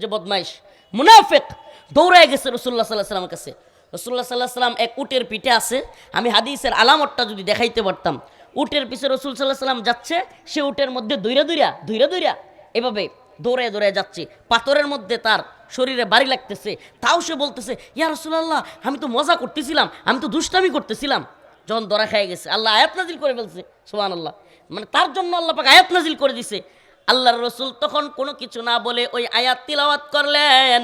যে বদমাইশ। মুনাফেক দৌড়ায় গেছে রসুল্লাহ সাল্লাহ সাল্লামের কাছে। রসুল্লাহ সাল্লাহ সাল্লাম এক উটের পিঠে আছে। আমি হাদিসের আলামতটা যদি দেখাইতে পারতাম। উটের পিছে রসুল সাল্লাহ সাল্লাম যাচ্ছে, সে উটের মধ্যে দৈরা দৈরা দৈরা দৈরা এভাবে দৌড়ে দৌড়ে যাচ্ছে। পাথরের মধ্যে তার শরীরে বাড়ি লাগতেছে। তাও সে বলতেছে, ইয়া রসুল্লাহ আমি তো মজা করতেছিলাম, আমি তো দুষ্টামি করতেছিলাম। যখন দরা খেয়ে গেছে, আল্লাহ আয়াত নাজিল করে ফেলছে সোহান আল্লাহ মানে তার জন্য আল্লাহ পাক আয়াত নাজিল করে দিছে। আল্লাহর রসুল তখন কোনো কিছু না বলে ওই আয়াত তিলাওয়াত করলেন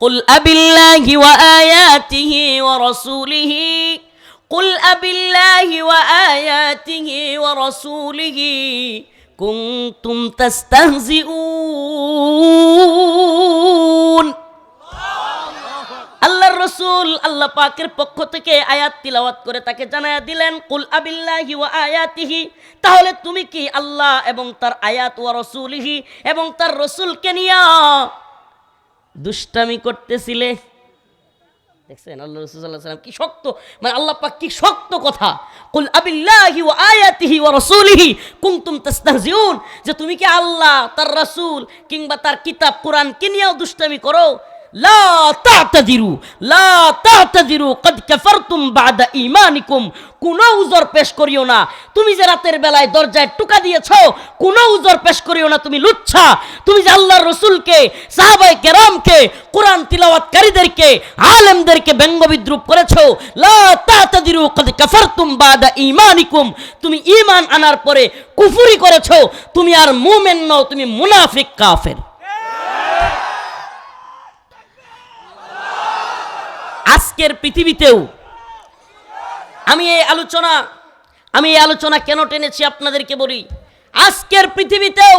قل أبي الله وآياته ورسوله قل أبي الله وآياته ورسوله كنتم تستهزئون আল্লাহর রসুল আল্লাহ পাকের পক্ষ থেকে আয়াত তিলাওয়াত করে তাকে জানায়া দিলেন, কুল আবিল্লাহি ওয়া আয়াতিহি তাহলে তুমি কি আল্লাহ এবং তার আয়াত ওয়া রসুলিহি এবং তার রসুলকে নিয়া দুষ্টামি করতেছিলে? দেখছেন, আল্লাহ রসুল সাল্লাহ সাল্লাম কি শক্ত মানে আল্লাহ পাক কি শক্ত কথা। কুল আবিল্লাহি ওয়া আয়াতিহি ওয়া রাসূলিহি কুনতুম তাস্তাহজিউন যে তুমি কি আল্লাহ, তার রাসূল কিংবা তার কিতাব, কোরআন কে নিয়েও দুষ্টামি করো? লা তাতাদিরু লা তাতাদিরু কদ কাফারতুম বাদা ঈমানিকুম কোনো উজর পেশ করিও না। তুমি যে রাতের বেলায় দরজায় টুকা উজর পেশ করিও না। তুমি লুচ্ছা। তুমি যে আল্লাহর রসুলকে কেরামকে, কোরআন তিলাওয়াতকারীদেরকে, আলেমদেরকে ব্যঙ্গ বিদ্রুপ করেছ, লা তাতাদিরু কদ কাফারতুম বাদা ঈমানিকুম তুমি ঈমান আনার পরে কুফরি করেছ, তুমি আর মুমিন নও, তুমি মুনাফিক কাফের। আজকের পৃথিবীতেও আমি এই আলোচনা, আমি এই আলোচনা কেন টেনেছি আপনাদেরকে বলি? আজকের পৃথিবীতেও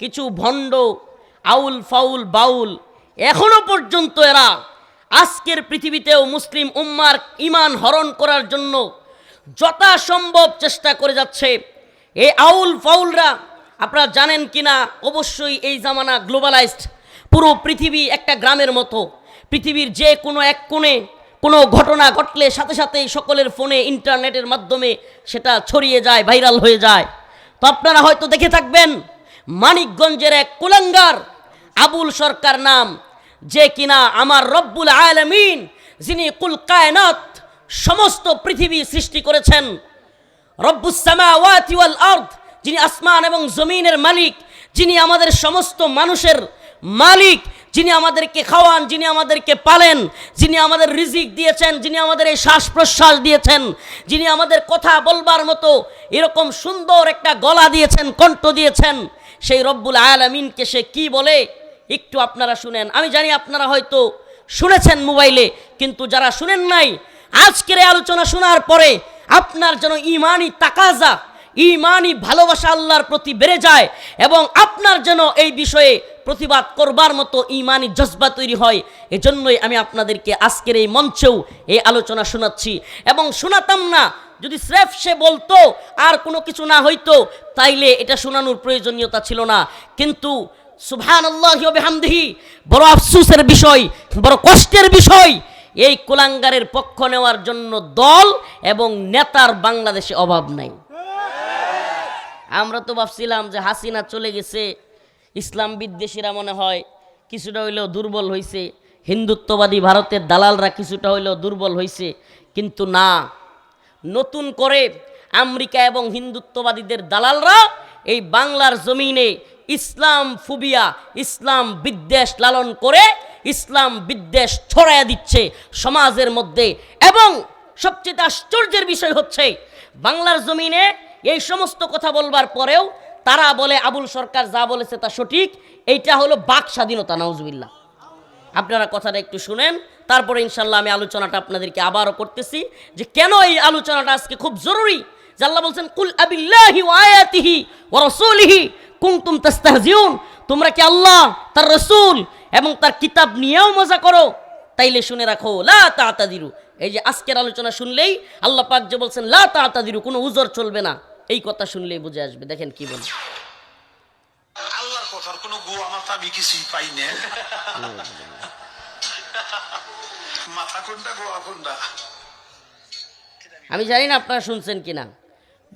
কিছু ভণ্ড, আউল ফাউল বাউল এখনও পর্যন্ত এরা আজকের পৃথিবীতেও মুসলিম উম্মার ইমান হরণ করার জন্য যথাসম্ভব চেষ্টা করে যাচ্ছে। এই আউল ফাউলরা, আপনারা জানেন কিনা? অবশ্যই এই জামানা গ্লোবালাইজড পুরো পৃথিবী একটা গ্রামের মতো। পৃথিবীর যে কোনো এক কোণে কোনো ঘটনা ঘটলে সাথে সাথেই সকলের ফোনে, ইন্টারনেটের মাধ্যমে সেটা ছড়িয়ে যায়, ভাইরাল হয়ে যায়। তো আপনারা হয়তো দেখে থাকবেন, মানিকগঞ্জের এক কুলাঙ্গার, আবুল সরকার নাম, যে কিনা আমার রব্বুল আলমিন, যিনি কুল কায়নাত সমস্ত পৃথিবী সৃষ্টি করেছেন। রব্বুসামাওয়াতি ওয়াল আরদ, যিনি আসমান এবং জমিনের মালিক, যিনি আমাদের সমস্ত মানুষের মালিক যিনি আমাদেরকে খাওয়ান, যিনি আমাদেরকে পালেন, যিনি আমাদের রিজিক দিয়েছেন, যিনি আমাদের এই শ্বাস প্রশ্বাস দিয়েছেন, যিনি আমাদের কথা বলবার মতো এরকম সুন্দর একটা গলা দিয়েছেন, কণ্ঠ দিয়েছেন, সেই রব্বুল আলামিনকে সে কি বলে? একটু আপনারা শুনেন। আমি জানি আপনারা হয়তো শুনেছেন মোবাইলে, কিন্তু যারা শুনেন নাই, আজকের আলোচনা শোনার পরে আপনার যেন ইমানই তাকাজা ইমানই ভালোবাসা আল্লাহর প্রতি বেড়ে যায় এবং আপনার যেন এই বিষয়ে প্রতিবাদ করবার মতো ইমানি জজবা তৈরি হয়, এজন্যই আমি আপনাদেরকে আজকের এই মঞ্চেও এই আলোচনা শোনাচ্ছি। এবং শোনাতাম না, যদি স্রেফ সে বলতো, আর কোনো কিছু না হইতো, তাইলে এটা শোনানোর প্রয়োজনীয়তা ছিল না। কিন্তু সুবহান আল্লাহ হামদিহি বড় আফসুসের বিষয়, বড় কষ্টের বিষয়, এই কুলাঙ্গারের পক্ষ নেওয়ার জন্য দল এবং নেতার বাংলাদেশে অভাব নাই। আমরা তো ভাবছিলাম যে হাসিনা চলে গেছে, ইসলাম বিদ্বেষীরা মনে হয় কিছুটা হইলেও দুর্বল হয়েছে হিন্দুত্ববাদী ভারতের দালালরা কিছুটা হইলেও দুর্বল হয়েছে কিন্তু না। নতুন করে আমেরিকা এবং হিন্দুত্ববাদীদের দালালরা এই বাংলার জমিনে ইসলাম ফুবিয়া, ইসলাম বিদ্বেষ লালন করে ইসলাম বিদ্বেষ ছড়াইয়া দিচ্ছে সমাজের মধ্যে। এবং সবচেয়ে আশ্চর্যের বিষয় হচ্ছে, বাংলার জমিনে এই সমস্ত কথা বলবার পরেও তারা বলে, আবুল সরকার যা বলেছে তা সঠিক। এইটা হলো বাক স্বাধীনতা, নাউজুবিল্লাহ। আপনারা কথাটা একটু শুনেন, তারপরে ইনশাল্লাহ আমি আলোচনাটা আপনাদেরকে আবারও করতেছি যে কেন এই আলোচনাটা আজকে খুব জরুরি? যে আল্লাহ বলছেন, কুল আবিল্লাহি ওয়া আয়াতিহি ওয়া রাসূলিহি কুনতুম তাস্তাহজিউন। তোমরা কি আল্লাহ, তার রসুল এবং তার কিতাব নিয়েও মজা করো? তাইলে শুনে রাখো, লা তাতাদিরু। এই যে আজকের আলোচনা শুনলেই আল্লাহ পাক যে বলছেন, লা তাতাদিরু, কোনো উজর চলবে না। এই কথা শুনলেই বুঝে আসবে। দেখেন কি বলে। আল্লাহর কথার কোনো গোয়া মাথা আমি কিছুই পাই না। মাথা কোনটা গোয়া কোনটা? আমি জানি না আপনারা শুনছেন কিনা।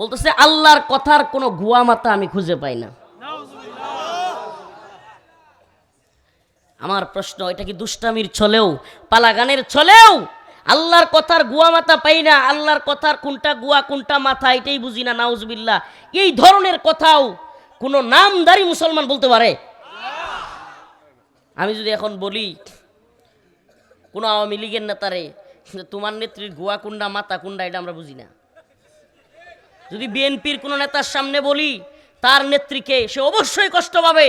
বলতেছে আল্লাহর কথার কোনো গুয়া মাথা আমি খুঁজে পাই না। আমার প্রশ্ন এটা কি দুষ্টামির ছলেও পালাগানের ছলেও? আল্লাহর কথার গুয়া মাথা পাই না, আল্লাহর কথার কোনটা গুয়া, কোনটা মাথা, এটাই বুঝি না নাউজবিল্লা এই ধরনের কথাও কোনো নামদারি মুসলমান বলতে পারে? আমি যদি এখন বলি, কোনো আওয়ামী লীগের নেতারে তোমার নেত্রীর গুয়া কুন্ডা মাথা কুন্ডা এটা আমরা বুঝি না। যদি বিএনপির কোনো নেতার সামনে বলি, তার নেত্রীকে সে অবশ্যই কষ্ট পাবে।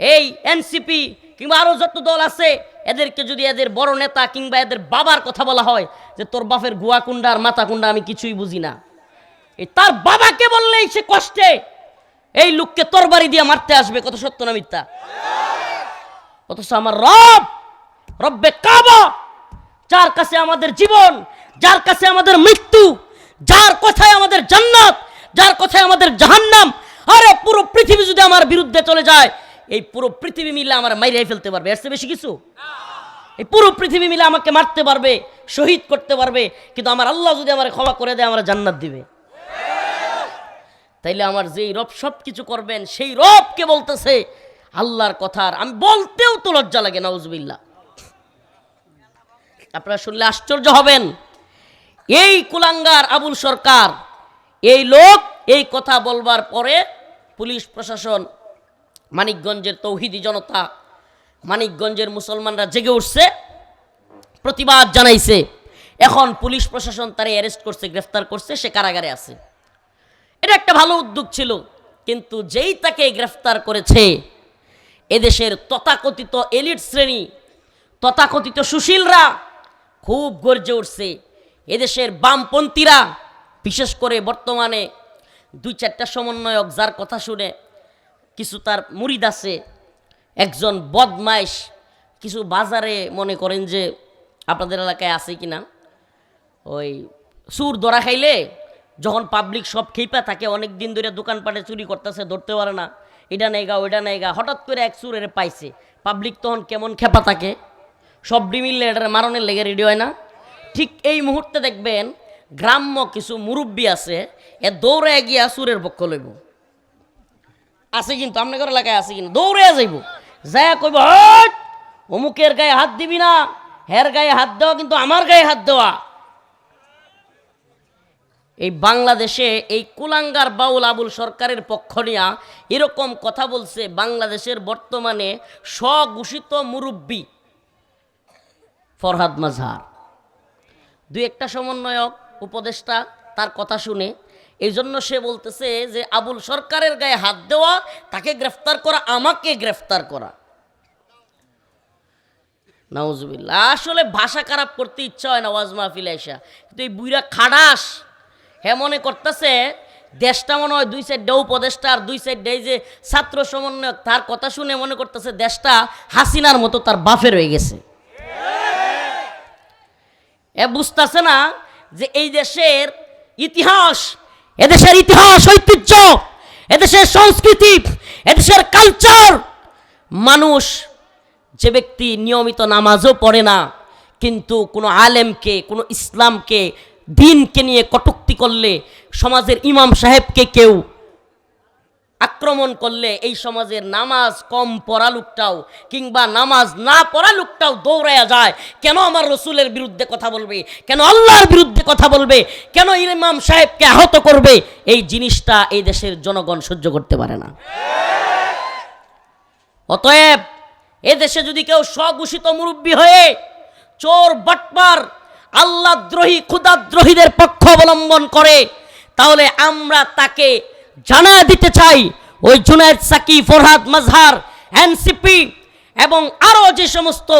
এই এনসিপি কিংবা আরও যত দল আছে এদেরকে যদি এদের বড় নেতা কিংবা এদের বাবার কথা বলা হয় যে তোর বাপের গুয়া কুন্ডা আর মাথা কুন্ডা আমি কিছুই বুঝি না। এই তার বাবাকে বললেই সে কষ্টে। এই লোককে তরবারি দিয়ে মারতে আসবে, কত সত্য না মিথ্যা? অথচ আমার রব, রব্বে কাবা, যার কাছে আমাদের জীবন, যার কাছে আমাদের মৃত্যু, যার কথায় আমাদের জান্নাত, যার কথায় আমাদের জাহান্নাম, আরে পুরো পৃথিবী যদি আমার বিরুদ্ধে চলে যায় এই পুরো পৃথিবী মিলে আমার মাইরাই ফেলতে পারবে। এর বেশি কিছু? এই পুরো পৃথিবী মিলে আমাকে মারতে পারবে, শহীদ করতে পারবে, কিন্তু আমার আল্লাহ যদি আমার ক্ষমা করে দেয়, আমার জান্নাত দিবে। তাইলে আমার যেই রব সব কিছু করবেন, সেই রবকে বলতেছে, আল্লাহর কথার আমি বলতেও তো লজ্জা লাগে নাউজবিল্লা আপনারা শুনলে আশ্চর্য হবেন, এই কুলাঙ্গার আবুল সরকার, এই লোক এই কথা বলবার পরে পুলিশ প্রশাসন মানিকগঞ্জের তৌহিদি জনতা, মানিকগঞ্জের মুসলমানরা জেগে উঠছে, প্রতিবাদ জানাইছে। এখন পুলিশ প্রশাসন তারে অ্যারেস্ট করছে, গ্রেফতার করছে, সে কারাগারে আছে। এটা একটা ভালো উদ্যোগ ছিল, কিন্তু যেই তাকে গ্রেফতার করেছে, এদেশের তথাকথিত এলিট শ্রেণি, তথাকথিত সুশীলরা খুব গর্জে উঠছে। এদেশের বামপন্থীরা, বিশেষ করে বর্তমানে দুই চারটা সমন্বয়ক, যার কথা শুনে কিছু তার মুরিদ আছে, একজন বদমাইশ। কিছু বাজারে মনে করেন যে আপনাদের এলাকায় আছে কি না ওই সুর ধরা খাইলে যখন পাবলিক সব খেপা থাকে, অনেক দিন ধরে দোকানপাটে চুরি করতেছে, ধরতে পারে না। এটা নেগা, ওইটা নেগা। হঠাৎ করে এক সুরের পাইছে। পাবলিক তখন কেমন খেপা থাকে। সব মিললে এটার মারণের লেগে রেডি হয় না। ঠিক এই মুহূর্তে দেখবেন গ্রাম্য কিছু মুরব্বী আছে, এ দৌড়ে গিয়া সুরের পক্ষ লইব। আছে কিন্তু আপনাদের এলাকায় আছে কিন্তু, দৌড়ে যাইব। যায় কইব অমুকের গায়ে হাত দিবি না, হের গায়ে হাত দেওয়া কিন্তু আমার গায়ে হাত দেওয়া। এই বাংলাদেশে এই কুলাঙ্গার বাউল আবুল সরকারের পক্ষ নিয়া এরকম কথা বলছে বাংলাদেশের বর্তমানে স্বঘোষিত মুরব্বী ফরহাদ মাজহার দুই একটা সমন্বয়ক, উপদেষ্টা, তার কথা শুনে এই জন্য সে বলতেছে যে, আবুল সরকারের গায়ে হাত দেওয়া, তাকে গ্রেফতার করা, আমাকে গ্রেফতার করা। নাউজুবিল্লাহ, আসলে ভাষা খারাপ করতে ইচ্ছা হয় না ওয়াজ মাহফিল কিন্তু এই বুইরা খাডাস হ্যাঁ মনে করতেছে, দেশটা মনে হয় দুই সাইডটা উপদেষ্টা, আর দুই সাইডটা এই যে ছাত্র সমন্বয়ক, তার কথা শুনে মনে করতেছে দেশটা হাসিনার মতো তার বাফের হয়ে গেছে। এ বুঝতেছে না যে এই দেশের ইতিহাস এদেশের ইতিহাস, ঐতিহ্য, এদেশের সংস্কৃতি, এদেশের কালচার মানুষ যে ব্যক্তি নিয়মিত নামাজও পড়ে না, কিন্তু কোনো আলেমকে, কোনো ইসলামকে, দিনকে নিয়ে কটুক্তি করলে সমাজের ইমাম সাহেবকে কেউ আক্রমণ করলে এই সমাজের নামাজ কম পড়া লোকটাও কিংবা নামাজ না পড়া লোকটাও দৌড়াইয়া যায়। কেন আমার রসুলের বিরুদ্ধে কথা বলবে? কেন আল্লাহর বিরুদ্ধে কথা বলবে? কেন ইমাম সাহেবকে আহত করবে? এই জিনিসটা এই দেশের জনগণ সহ্য করতে পারে না। অতএব এ দেশে যদি কেউ স্বঘোষিত মুরব্বী হয়ে চোর, বাটপার আল্লাহদ্রোহী ক্ষুদাদ্রোহীদের পক্ষ অবলম্বন করে, তাহলে আমরা তাকে জানা দিতে চাই ওই জুনায়দ সাকি, ফরহাদ মাজহার, এনসিপি এবং আরও যে সমস্ত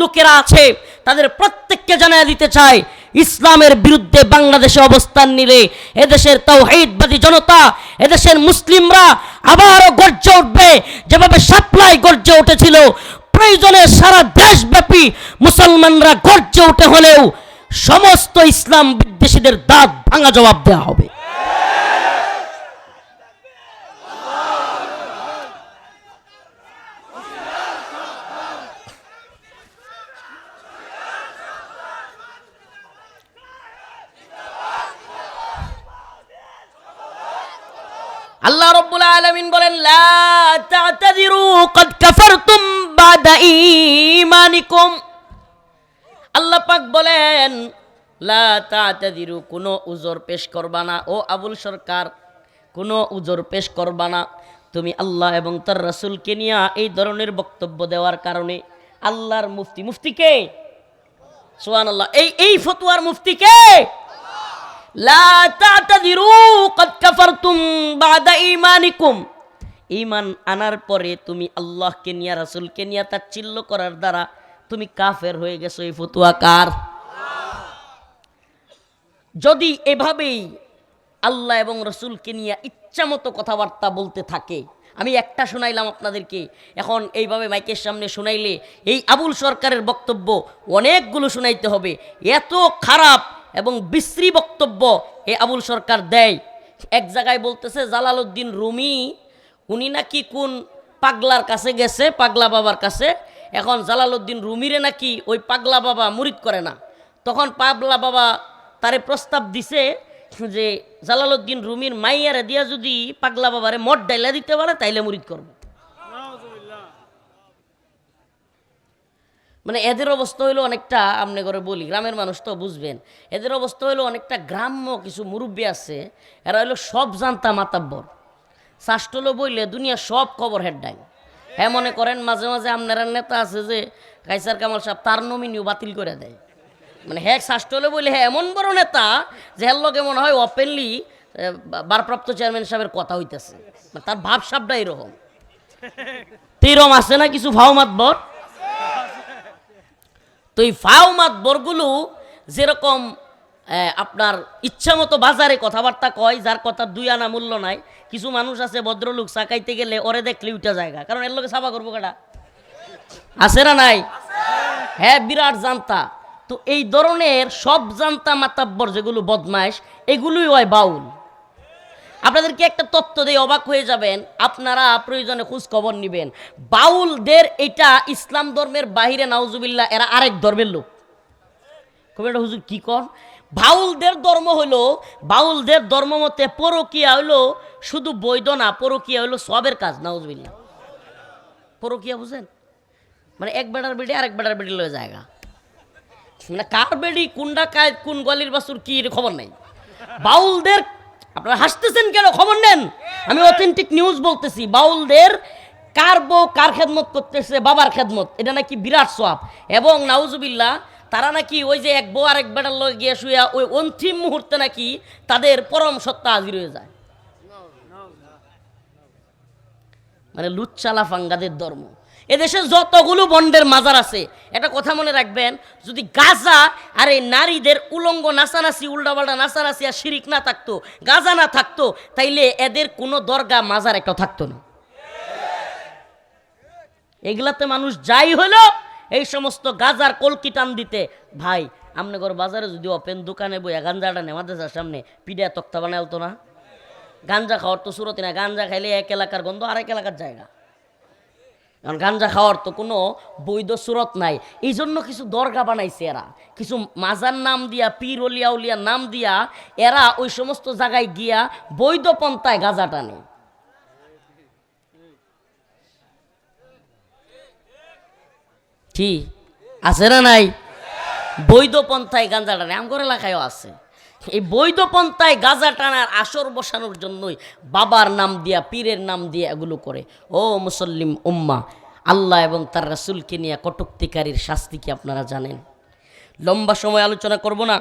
লোকেরা আছে, তাদের প্রত্যেককে জানা দিতে চাই, ইসলামের বিরুদ্ধে বাংলাদেশে অবস্থান নিলে এদেশের তৌহিদবাদী জনতা, এদেশের মুসলিমরা আবারও গর্জে উঠবে। যেভাবে সাপ্লাই গর্জে উঠেছিল, প্রয়োজনে সারা দেশব্যাপী মুসলমানরা গর্জে উঠে হলেও সমস্ত ইসলাম বিদ্বেষীদের দাঁত ভাঙা জবাব দেওয়া হবে আল্লাহ রব্বুল বলেন আল্লাহ পাক বলেন কোনো উজর পেশ করবা না। ও আবুল সরকার, কোনো উজর পেশ করবা না। তুমি আল্লাহ এবং তার রাসূলকে নিয়ে এই ধরনের বক্তব্য দেওয়ার কারণে আল্লাহর মুফতি মুফতি কে? সুবহানাল্লাহ। এই এই ফতোয়ার মুফতি কে? লা তাতাদিরু কদ কাফারতুম বাদা ঈমানিকুম। ঈমান আনার পরে তুমি আল্লাহকে নিয়া, রাসূলকে নিয়া তাচ্ছিল্য করার দ্বারা তুমি কাফের হয়ে গেছো। এই ফতুয়া কার? যদি এভাবেই আল্লাহ এবং রসুলকে নিয়ে ইচ্ছামতো কথাবার্তা বলতে থাকে, আমি একটা শোনাইলাম আপনাদেরকে, এখন এইভাবে মাইকের সামনে শোনাইলে এই আবুল সরকারের বক্তব্য অনেকগুলো শোনাইতে হবে। এত খারাপ এবং বিশ্রী বক্তব্য এ আবুল সরকার দেয়। এক জায়গায় বলতেছে, জালালউদ্দিন রুমি, উনি নাকি কোন পাগলার কাছে গেছে, পাগলা বাবার কাছে? এখন জালালউদ্দিন রুমিরে নাকি ওই পাগলা বাবা মুরিদ করে না? তখন পাগলা বাবা তারে প্রস্তাব দিছে যে, জালালউদ্দিন রুমির মাইয়ারে দিয়া যদি পাগলা বাবারে মঠ ডাইলা দিতে পারে, তাইলে মুরিদ করব। মানে এদের অবস্থা হইল অনেকটা আপনি করে বলি, গ্রামের মানুষ তো বুঝবেন। এদের অবস্থা হইল অনেকটা গ্রাম্য কিছু মুরব্বী আছে, এরা হইল সব জানতা মাতাব্বর। শাষ্টলো বইলে দুনিয়া সব খবর হেডডাই হ্যাঁ মনে করেন মাঝে মাঝে আপনার নেতা আছে যে, কাইসার কামাল সাহেব তার নমিনিও বাতিল করে দেয়। মানে হ্যাঁ শাষ্টলে বলে হ্যাঁ এমন বড় নেতা যে হ্যার লগে মনে হয় ওপেনলি বারপ্রাপ্ত চেয়ারম্যান সাহেবের কথা হইতেছে। মানে তার ভাব সাবটা এরকম। তো এরকম আছে না কিছু ভাও মাতবর তো এই ফাও মাতবরগুলো যেরকম আপনার ইচ্ছা মতো বাজারে কথাবার্তা কয়, যার কথা দুই আনা মূল্য নাই, কিছু মানুষ আছে ভদ্রলোক চাকাইতে গেলে ওরে দেখলে উঠা জায়গা। কারণ এর লোকে সাফা করব কেটা আছে না নাই? হ্যাঁ বিরাট জানতা। তো এই ধরনের সব জানতা মাতাব্বর যেগুলো বদমাইশ এগুলোই হয় বাউল। আপনাদেরকে একটা তত্ত্ব দিয়ে অবাক হয়ে যাবেন, আপনারা প্রয়োজনে খোঁজ খবর নেবেন। বাউলদের এটা ইসলাম ধর্মের বাহিরে, নাউজুবিল্লাহ, এরা আরেক ধর্মের লোক। কবে এটা হুজুর কি কর বাউলদের ধর্ম হলো, বাউলদের ধর্ম মতে পরকিয়া হলো শুধু বৈধ না, পরকিয়া হলো সবের কাজ, নাউজুবিল্লাহ। পরকিয়া বুঝেন? মানে এক বেটার বেডি, আরেক বেটার বেডি লয়ে জায়গা। মানে কার বেডি কোনটা কায়, কোন গলির বাসুর কি খবর নাই। বাউলদের আপনারা হাসতেছেন কেন? খবর নেন। আমি অথেন্টিক নিউজ বলতেছি। বাউলদের কার বউ কার খেদমত করতেছে? বাবার খেদমত। এটা নাকি বিরাট সোয়াব এবং নাউজুবিল্লাহ, তারা নাকি ওই যে এক বউ আরেক বেটার লগে গিয়ে শুয়ে ওই অন্তিম মুহূর্তে নাকি তাদের পরম সত্তা হাজির হয়ে যায়। মানে লুচ্চালা ফাঙ্গাদের ধর্ম। এদেশে যতগুলো বন্ডের মাজার আছে, একটা কথা মনে রাখবেন, যদি গাজা আর এই নারীদের উলঙ্গ নাচানাচি, উল্টাপাল্টা নাচানাচি আর শিরিক না থাকতো, গাজা না থাকতো, তাইলে এদের কোনো দরগা মাজার একটা থাকতো না। এগুলাতে মানুষ যাই হলো, এই সমস্ত গাজার কলকি টান দিতে, ভাই, আমনগর বাজারে যদি ওপেন দোকানে বইয়া গাঞ্জাটা নেমাদের সামনে পিডিয়া তক্তা বানাইতো না। গাঞ্জা খাওয়ার তো সুরতি না, গাঞ্জা খাইলে এক এলাকার গন্ধ, আরেক এলাকার জায়গা। কারণ গাঞ্জা খাওয়ার তো কোনো বৈধ সুরত নাই। এই জন্য কিছু দরগা বানাইছে এরা। কিছু মাজার নাম দিয়া, পীর অলিয়া নাম দিয়া, এরা ওই সমস্ত জায়গায় গিয়া বৈধ পন্থায় গাঁজা টানে। ঠিক আছে না নাই? বৈধ পন্থায় গাঁজা টানে। আমগর এলাকায়ও আছে। এই বৈধ পন্থায় গাঁজা টানার আসর বসানোর জন্যই বাবার নাম দিয়া, পীরের নাম দিয়ে এগুলো করে। ও মুসল্লিম উম্মা, আল্লাহ এবং তার রাসুলকে নিয়ে কটুক্তিকারীর শাস্তি কি আপনারা জানেন? লম্বা সময় আলোচনা করব না?